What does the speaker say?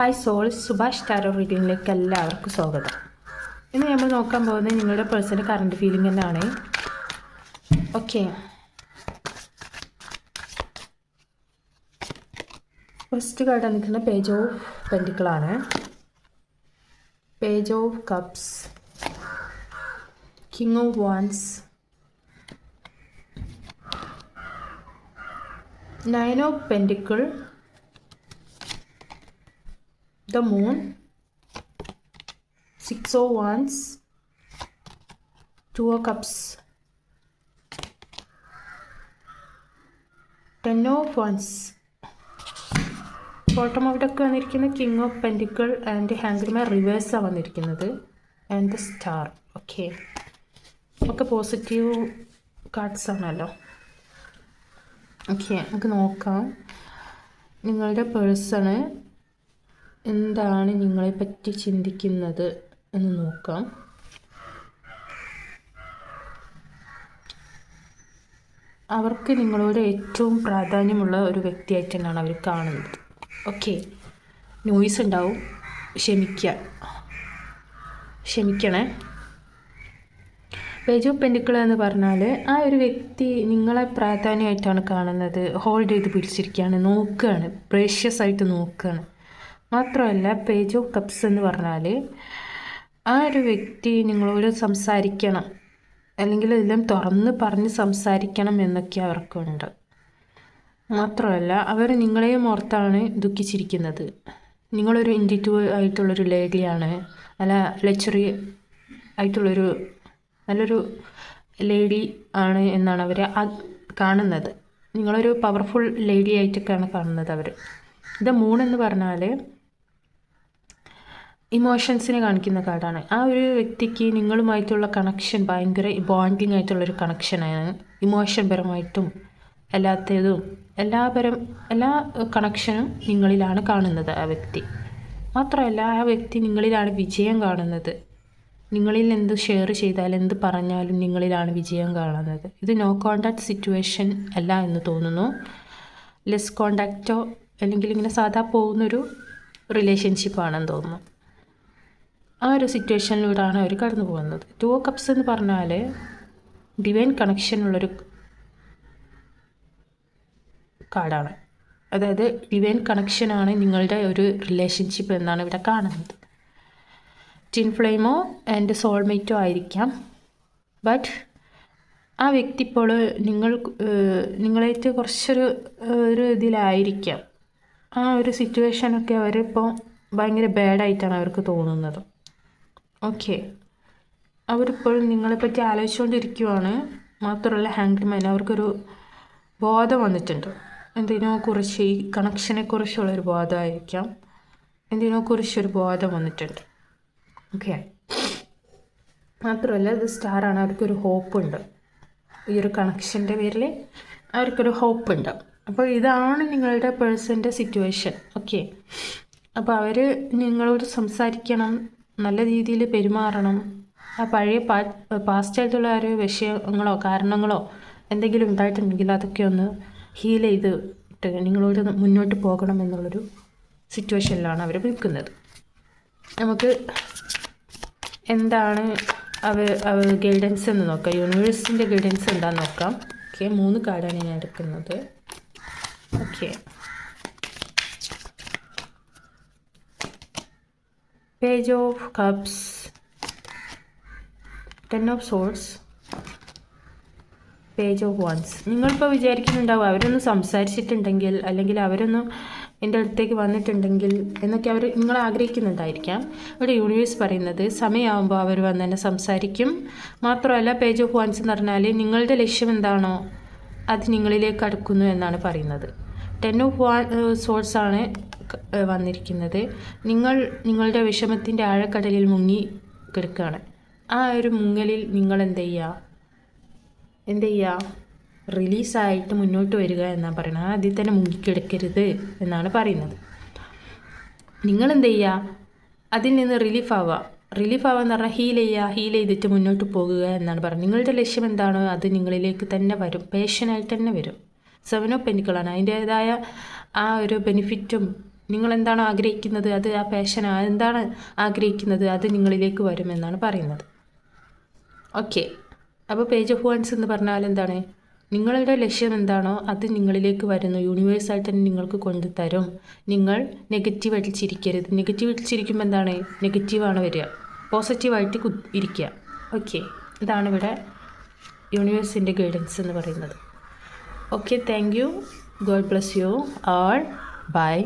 Hi soul Subhash tarot റീഡിങ്ങിലേക്ക് എല്ലാവർക്കും സ്വാഗതം. ഇന്ന് നമ്മൾ നോക്കാൻ പോകുന്നത് നിങ്ങളുടെ പേഴ്സണൽ കറണ്ട് ഫീലിംഗ് തന്നെയാണ് ഓക്കെ ഫസ്റ്റ് കാർഡ് നിൽക്കുന്ന page of പെന്റിക്കിളാണ് page of cups king of wands nine of pentacle the moon. Six of wands. Two of cups. Ten of wands bottom of deck വന്നിരിക്കുന്നത് king of pentacle and ഹാങ്കിൾമേ റിവേഴ്സാണ് വന്നിരിക്കുന്നത്. And the star okay ഒക്കെ positive cards ആണല്ലോ. Okay നമുക്ക് നോക്കാം. നിങ്ങളുടെ person എന്താണ് നിങ്ങളെ പറ്റി ചിന്തിക്കുന്നത് എന്ന് നോക്കാം. അവർക്ക് നിങ്ങളോട് ഏറ്റവും പ്രാധാന്യമുള്ള ഒരു വ്യക്തിയായിട്ട് തന്നെയാണ് അവർ കാണുന്നത്. ഓക്കെ നോയ്സ് ഉണ്ടാവും. ക്ഷമിക്കുക ക്ഷമിക്കണേ. പേജ് ഓഫ് പെൻഡിക്കിൾ എന്ന് പറഞ്ഞാൽ ആ ഒരു വ്യക്തി നിങ്ങളെ പ്രാധാന്യമായിട്ടാണ് കാണുന്നത്. ഹോൾഡ് ചെയ്ത് പിടിച്ചിരിക്കുകയാണ്. നോക്കുകയാണ്. പ്രേഷ്യസ് ആയിട്ട് നോക്കുകയാണ്. മാത്രമല്ല പേജ് ഓഫ് കപ്സ് എന്ന് പറഞ്ഞാൽ ആ ഒരു വ്യക്തി നിങ്ങളോട് സംസാരിക്കണം. അല്ലെങ്കിൽ എല്ലാം തുറന്ന് പറഞ്ഞ് സംസാരിക്കണം എന്നൊക്കെ അവർക്കുണ്ട്. മാത്രമല്ല അവർ നിങ്ങളെയും ഓർത്താണ് ദുഃഖിച്ചിരിക്കുന്നത്. നിങ്ങളൊരു ഇൻഡിറ്റീവ് ആയിട്ടുള്ളൊരു ലേഡിയാണ് നല്ല ലക്ഷറി ആയിട്ടുള്ളൊരു നല്ലൊരു ലേഡി ആണ് എന്നാണ് അവർ കാണുന്നത്. നിങ്ങളൊരു പവർഫുൾ ലേഡി ആയിട്ടൊക്കെയാണ് കാണുന്നത് അവർ ഇത് മൂണെന്ന് പറഞ്ഞാൽ ഇമോഷൻസിനെ കാണിക്കുന്ന കാർഡാണ്. ആ ഒരു വ്യക്തിക്ക് നിങ്ങളുമായിട്ടുള്ള കണക്ഷൻ ഭയങ്കര ബോണ്ടിങ് ആയിട്ടുള്ളൊരു കണക്ഷനാണ് ഇമോഷൻ പരമായിട്ടും എല്ലാത്തതും എല്ലാപരം എല്ലാ കണക്ഷനും നിങ്ങളിലാണ് കാണുന്നത് ആ വ്യക്തി. മാത്രമല്ല ആ വ്യക്തി നിങ്ങളിലാണ് വിജയം കാണുന്നത്. നിങ്ങളിൽ എന്ത് ഷെയർ ചെയ്താലും എന്ത് പറഞ്ഞാലും നിങ്ങളിലാണ് വിജയം കാണുന്നത്. ഇത് നോ കോണ്ടാക്ട് സിറ്റുവേഷൻ അല്ല എന്ന് തോന്നുന്നു. ലെസ് കോണ്ടാക്റ്റോ അല്ലെങ്കിൽ ഇങ്ങനെ സാധാ പോകുന്നൊരു റിലേഷൻഷിപ്പാണെന്ന് തോന്നുന്നു. ആ ഒരു സിറ്റുവേഷനിലൂടെയാണ് അവർ കടന്നു പോകുന്നത്. ടു കപ്സ് എന്ന് പറഞ്ഞാൽ ഡിവൈൻ കണക്ഷനുള്ളൊരു കാർഡാണ് അതായത് ഡിവൈൻ കണക്ഷനാണ് നിങ്ങളുടെ ഒരു റിലേഷൻഷിപ്പ് എന്നാണ് ഇവിടെ കാണുന്നത്. ടിൻ ഫ്ലെയിമോ ആൻഡ് സോൾമേറ്റോ ആയിരിക്കാം. ബട്ട് ആ വ്യക്തി ഇപ്പോൾ നിങ്ങൾ നിങ്ങളായിട്ട് കുറച്ചൊരു ഒരു ഇതിലായിരിക്കാം. ആ ഒരു സിറ്റുവേഷനൊക്കെ അവരിപ്പോൾ ഭയങ്കര ബാഡായിട്ടാണ് അവർക്ക് തോന്നുന്നത്. ഓക്കെ അവരിപ്പോൾ നിങ്ങളെപ്പറ്റി ആലോചിച്ചുകൊണ്ടിരിക്കുവാണ്. മാത്രമല്ല ഹാൻഡ്മാൻ അവർക്കൊരു ബോധം വന്നിട്ടുണ്ട്. എന്തിനോ കുറിച്ച് ഈ കണക്ഷനെ കുറിച്ചുള്ളൊരു ബോധമായിരിക്കാം. എന്തിനോ കുറിച്ചൊരു ബോധം വന്നിട്ടുണ്ട്. ഓക്കെ മാത്രമല്ല ഇത് സ്റ്റാറാണ്. അവർക്കൊരു ഹോപ്പുണ്ട്. ഈ ഒരു കണക്ഷന്റെ പേരിൽ അവർക്കൊരു ഹോപ്പുണ്ട്. അപ്പോൾ ഇതാണ് നിങ്ങളുടെ പേഴ്സന്റെ സിറ്റുവേഷൻ ഓക്കെ അപ്പോൾ അവർ നിങ്ങളോട് സംസാരിക്കണം. നല്ല രീതിയിൽ പെരുമാറണം. ആ പഴയ പാ പാസ്റ്റായിട്ടുള്ള ഒരു വിഷയങ്ങളോ കാരണങ്ങളോ എന്തെങ്കിലും ഉണ്ടായിട്ടുണ്ടെങ്കിൽ അതൊക്കെ ഒന്ന് ഹീൽ ചെയ്തിട്ട് നിങ്ങളോട് മുന്നോട്ട് പോകണം എന്നുള്ളൊരു സിറ്റുവേഷനിലാണ് അവർ നിൽക്കുന്നത്. നമുക്ക് എന്താണ് അവ ഗൈഡൻസ് എന്ന് നോക്കാം. യൂണിവേഴ്സിന്റെ ഗൈഡൻസ് എന്താണെന്ന് നോക്കാം. ഓക്കെ മൂന്ന് കാർഡാണ് ഞാൻ എടുക്കുന്നത്. Okay page of cups ten of swords page of wands നിങ്ങളിപ്പോൾ വിചാരിക്കുന്നുണ്ടാവും അവരൊന്ന് സംസാരിച്ചിട്ടുണ്ടെങ്കിൽ അല്ലെങ്കിൽ അവരൊന്ന് എന്റെ അടുത്തേക്ക് വന്നിട്ടുണ്ടെങ്കിൽ എന്നൊക്കെ അവർ നിങ്ങൾ ആഗ്രഹിക്കുന്നുണ്ടായിരിക്കാം. ഇവിടെ യൂണിവേഴ്സ് പറയുന്നത് സമയമാകുമ്പോൾ അവർ വന്ന് തന്നെ സംസാരിക്കും. മാത്രമല്ല പേജ് ഓഫ് വൺസ് എന്ന് പറഞ്ഞാൽ നിങ്ങളുടെ ലക്ഷ്യം എന്താണോ അത് നിങ്ങളിലേക്ക് അടുക്കുന്നു എന്നാണ് പറയുന്നത്. ടെൻ ഓഫ് വൺ സോഴ്സാണ് വന്നിരിക്കുന്നത്. നിങ്ങൾ നിങ്ങളുടെ വിഷമത്തിന്റെ ആഴക്കടലിൽ മുങ്ങി കിടക്കുകയാണ്. ആ ഒരു മുങ്ങലിൽ നിങ്ങൾ എന്ത് ചെയ്യുക എന്ത് ചെയ്യുക റിലീസായിട്ട് മുന്നോട്ട് വരിക എന്നാണ് പറയുന്നത്. അതിൽ തന്നെ മുങ്ങിക്കിടക്കരുത് എന്നാണ് പറയുന്നത്. നിങ്ങൾ എന്ത് ചെയ്യുക അതിൽ നിന്ന് റിലീഫ് ആവുക റിലീഫ് ആവുക എന്ന് പറഞ്ഞാൽ ഹീൽ ചെയ്യുക ഹീൽ ചെയ്തിട്ട് മുന്നോട്ട് പോകുക എന്നാണ് പറയുന്നത്. നിങ്ങളുടെ ലക്ഷ്യം എന്താണോ? അത് നിങ്ങളിലേക്ക് തന്നെ വരും. പേഷ്യനായിട്ട് തന്നെ വരും. സെവൻ ഓഫ് പെനിക്കളാണ് അതിന്റേതായ ആ ഒരു ബെനിഫിറ്റും നിങ്ങൾ എന്താണ് ആഗ്രഹിക്കുന്നത്? അത് ആ പാഷൻ എന്താണ് ആഗ്രഹിക്കുന്നത്? അത് നിങ്ങളിലേക്ക് വരുമെന്നാണ് പറയുന്നത്. ഓക്കെ അപ്പോൾ പേജ് ഓഫ് വൺസ് എന്ന് പറഞ്ഞാൽ എന്താണ്? നിങ്ങളുടെ ലക്ഷ്യം എന്താണോ അത് നിങ്ങളിലേക്ക് വരുന്നു. യൂണിവേഴ്സായിട്ട് തന്നെ നിങ്ങൾക്ക് കൊണ്ടുതരും നിങ്ങൾ നെഗറ്റീവായിട്ട് ചിരിക്കരുത് നെഗറ്റീവ് ചിരിക്കുമ്പോൾ എന്താണ്? നെഗറ്റീവാണ് വരിക. പോസിറ്റീവായിട്ട് കു ഇരിക്കുക. ഓക്കെ ഇതാണ് ഇവിടെ യൂണിവേഴ്സിന്റെ ഗൈഡൻസ് എന്ന് പറയുന്നത്. Okay thank you God bless you all bye